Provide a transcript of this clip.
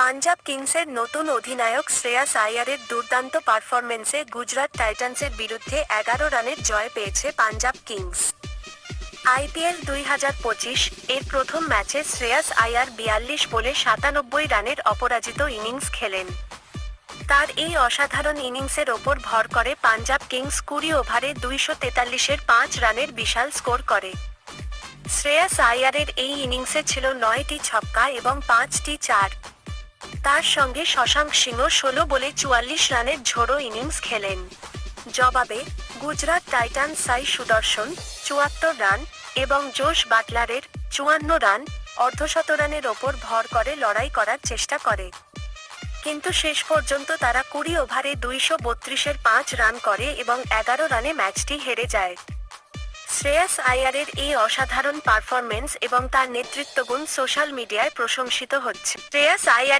পাঞ্জাব কিংসের নতুন অধিনায়ক শ্রেয়াস আয়ারের দুর্দান্ত পারফরমেন্সে গুজরাট টাইটান্সের বিরুদ্ধে এগারো রানের জয় পেয়েছে পাঞ্জাব কিংস। আইপিএল দুই হাজার পঁচিশ এর প্রথম ম্যাচে শ্রেয়াস আয়ার বিয়াল্লিশ বলে সাতানব্বই রানের অপরাজিত ইনিংস খেলেন। তার এই অসাধারণ ইনিংসের ওপর ভর করে পাঞ্জাব কিংস কুড়ি ওভারে দুইশো তেতাল্লিশের পাঁচ রানের বিশাল স্কোর করে। শ্রেয়াস আয়ারের এই ইনিংসে ছিল নয়টি ছক্কা এবং পাঁচটি চার। তার সঙ্গে শশাঙ্ক সিংহ ষোলো বলে চুয়াল্লিশ রানের ঝোড়ো ইনিংস খেলেন। জবাবে গুজরাট টাইটান সাই সুদর্শন, চুয়াত্তর রান এবং জোশ বাটলারের চুয়ান্ন রান অর্ধশতরানের ওপর ভর করে লড়াই করার চেষ্টা করে। কিন্তু শেষ পর্যন্ত তারা কুড়ি ওভারে দুইশো বত্রিশের পাঁচ রান করে এবং এগারো রানে ম্যাচটি হেরে যায়। শ্রেয়াস আয়ারের এই অসাধারণ পারফরমেন্স এবং তার নেতৃত্বগুণ সোশ্যাল মিডিয়ায় প্রশংসিত হচ্ছে। শ্রেয়াস আয়ার